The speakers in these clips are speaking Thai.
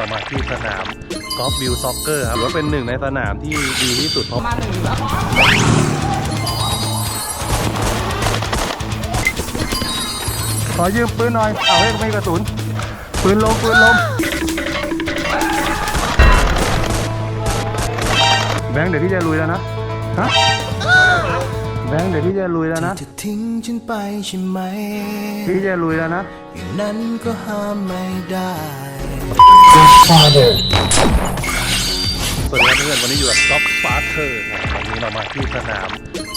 เรามาที่สนามกอล์ฟวิวซ็อกเกอร์ครับถือว่าเป็นหนึ่งในสนามที่ดีที่สุดเพราะมาหนึ่งแล้วขอยืมปืนหน่อย เอาให้ไม่กระสุน ปืนลมปืนลม แบงค์เดี๋ยวที่จะลุยแล้วนะฮะแบงค์เดี๋ยวที่จะลุยแล้วนะ จะทิ้งฉันไปใช่ไหมที่จะลุยแล้วนะ อย่างนั้นก็ห้ามไม่ได้ สวัสดีครับเพื่อนวันนี้อยู่กับกอล์ฟฟาเธอร์ครับวันนี้เรามาที่สนาม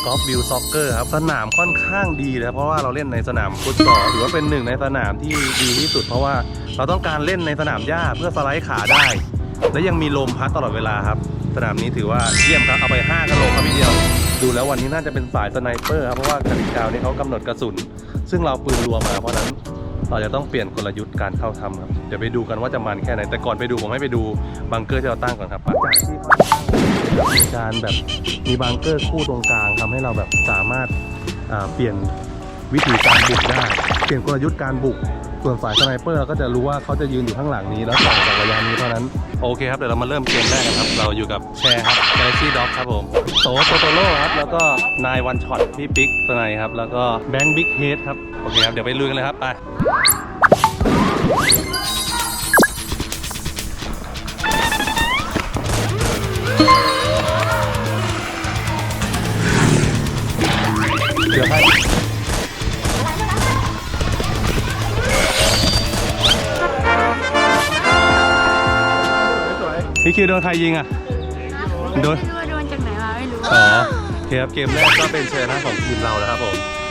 กอล์ฟวิวซ็อกเกอร์ครับสนามค่อนข้างดีเลยครับเพราะว่าเราเล่นในสนามฟุตซอลถือว่าเป็นหนึ่งในสนามที่ดีที่สุด เพราะว่าเราต้องการเล่นในสนามหญ้าเพื่อสไลด์ขาได้ และยังมีลมพัดตลอดเวลาครับ สนามนี้ถือว่าเยี่ยมครับเอาไป5กันโลครับพี่เดียว ดูแล้ววันนี้น่าจะเป็นสายสไนเปอร์ครับเพราะว่ากติกานี้เขากำหนดกระสุน ซึ่งเราปืนรัวมาเพราะนั้น เราจะต้องเปลี่ยนกลยุทธ์การเข้าทำครับ เดี๋ยวไปดูกันว่าจะมันแค่ไหน แต่ก่อนไปดูผมให้ไปดูบังเกอร์ที่เราตั้งก่อนครับจากที่เขามีการแบบมีบังเกอร์คู่ตรงกลางทำให้เราแบบสามารถอ่าเปลี่ยนวิธีการบุกได้ เปลี่ยนกลยุทธ์การบุก ส่วนฝ่ายสไนเปอร์เราก็จะรู้ว่าเขาจะยืนอยู่ข้างหลังนี้แล้วส่องจากระยะนี้เท่านั้น โอเคครับเดี๋ยวเรามาเริ่มเกมแรกกันครับ เราอยู่กับแชร์ครับ Galaxy Dog ครับผม โตโตโตโร่ครับ แล้วก็นายวันช็อตพี่ปิ๊กสไนครับ แล้วก็แบงค์บิ๊กเฮดครับ โอเคครับ เดี๋ยวไปลุยกันเลยครับ ไป เดี๋ยวให้พี่คิวโดนใครยิงอะ โดน ไม่รู้ว่าโดนจากไหนมาไม่รู้ อ๋อโอเคครับ เกมแรกก็เป็นเชยนะของทีมเราแล้วครับผม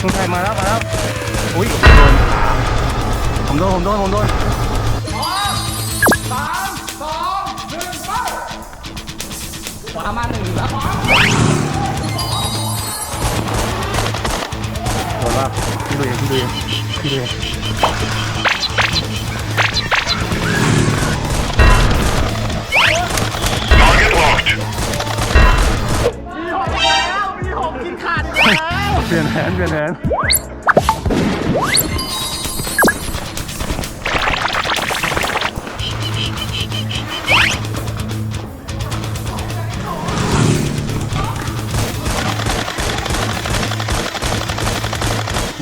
คุณใครมาแล้วมาแล้วอุ้ยโดนผมโดนผมโดนผมโดนขวามาหนึ่งแล้วโดนว่าพี่ดูเองพี่ดูเองพี่ดูเอง มีหกกินขาดอีกแล้วเปลี่ยนแผนเปลี่ยนแผน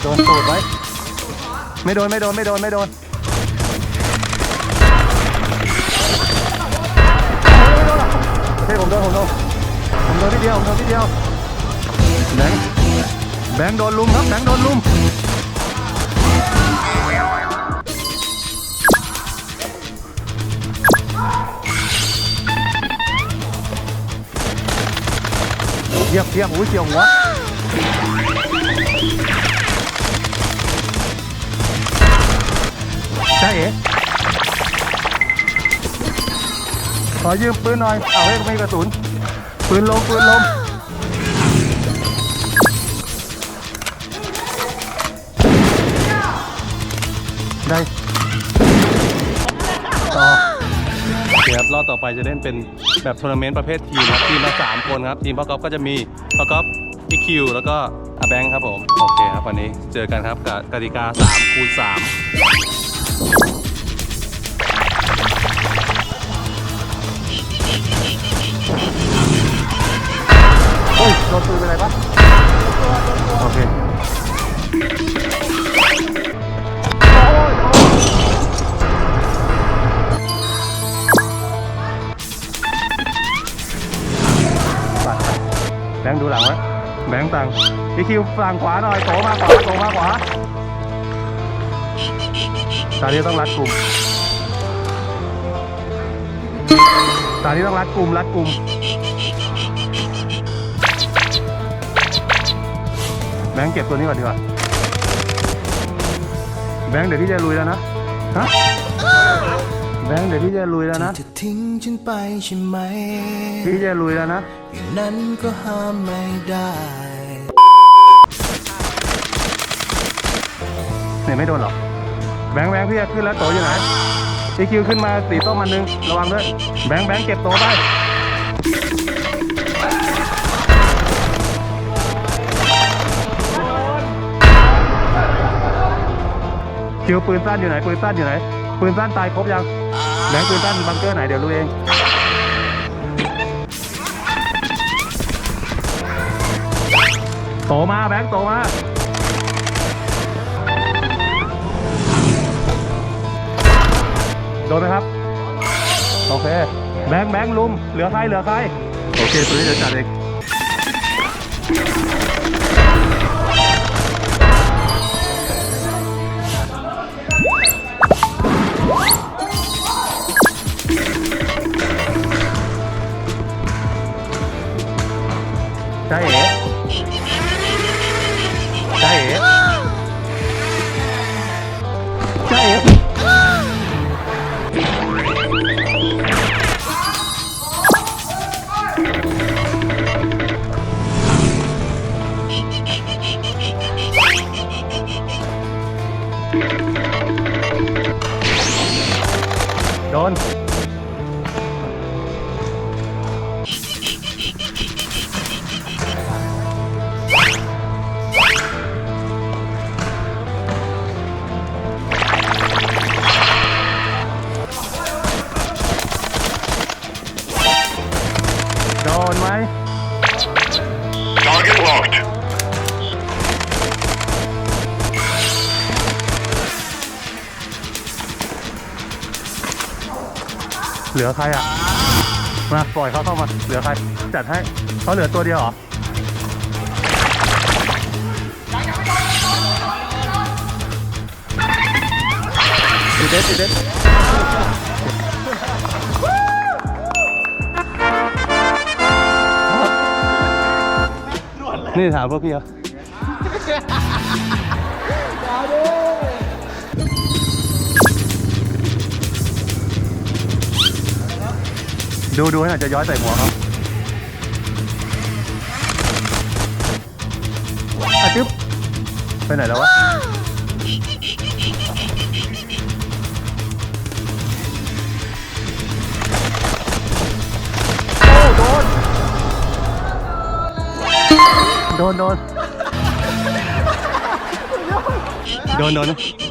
โดนตูดไว้ ไม่โดน ไม่โดน ไม่โดน ไม่โดน เฮ้ยผมโดนผมโดนผมโดนทีเดียวผมโดนทีเดียวแบงค์แบงค์โดนลุมครับแบงค์โดนลุมเทียบเทียบอุ้ยเกี่ยวหัวใช่เอ๋ ขอยืมปืนหน่อย เอาให้ไม่กระสุน ปืนลมปืนลมได้ต่อเคครับรอบต่อไปจะเล่นเป็นแบบทัวร์นาเมนต์ประเภททีมครับทีมละสามคนครับ ทีมพ่อกอล์ฟก็จะมีพ่อกอล์ฟอีคิวแล้วก็อาแบงค์ครับผม โอเคครับวันนี้เจอกันครับกับกติกา3คูณ3 โดนปืนเป็นไรปะโอเคแบงค์ดูหลังว้แบงค์ตังอีคิวฝั่งขวาหน่อยโตมาขวาโตมาขวาตานี้ต้องรัดกลุ่มตานี้ต้องรัดกลุ่มรัดกลุ่ม แบงค์เก็บตัวนี้ก่อนดีกว่า แบงค์เดี๋ยวที่จะลุยแล้วนะฮะแบงค์เดี๋ยวที่จะลุยแล้วนะ จะทิ้งฉันไปใช่ไหมที่จะลุยแล้วนะ อย่างนั้นก็ห้ามไม่ได้เนี่ยไม่โดนหรอก แบงค์แบงค์พี่จะขึ้นแล้วโตอยู่ไหนอีคิวขึ้นมาสีต้มมันนึง ระวังด้วย แบงค์แบงค์เก็บโตไป คิวปืนสั้นอยู่ไหนปืนสั้นอยู่ไหนปืนสั้นตายครบยังแบงค์ปืนสั้นบังเกอร์ไหนเดี๋ยวรู้เองโตมาแบงค์โตมาโดนไหมครับ โอเค แบงค์แบงค์ลุมเหลือใครเหลือใคร โอเคตัวนี้เดี๋ยวจัดเอง ใช่เอ๋ใช่เอ๋ใช่เอ๋โดน เหลือใครอะ มาปล่อยเขาเข้ามา เหลือใคร จัดให้เขาเหลือตัวเดียวเหรอติดเด็ดติดเด็ดนี่ถามพวกพี่เหรอ ดูดูให้หน่อยจะย้อยใส่หัวเขาอะจึ๊บไปไหนแล้ววะโดนโดนโดนโดน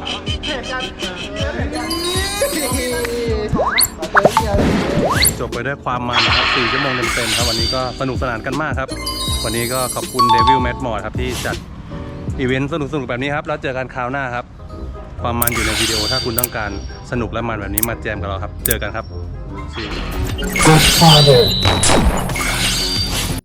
จบไปด้วยความมันนะครับ4ชั่วโมงเต็มๆครับวันนี้ก็สนุกสนานกันมากครับ วันนี้ก็ขอบคุณ Devil m a ม m o d ครับที่จัดอีเวนต์สนุกๆแบบนี้ครับแล้วเจอกันคราวหน้าครับ ความมันอยู่ในวิดีโอถ้าคุณต้องการสนุกและมันแบบนี้มาแจมกับเราครับ เจอกันครับ See you. Godfather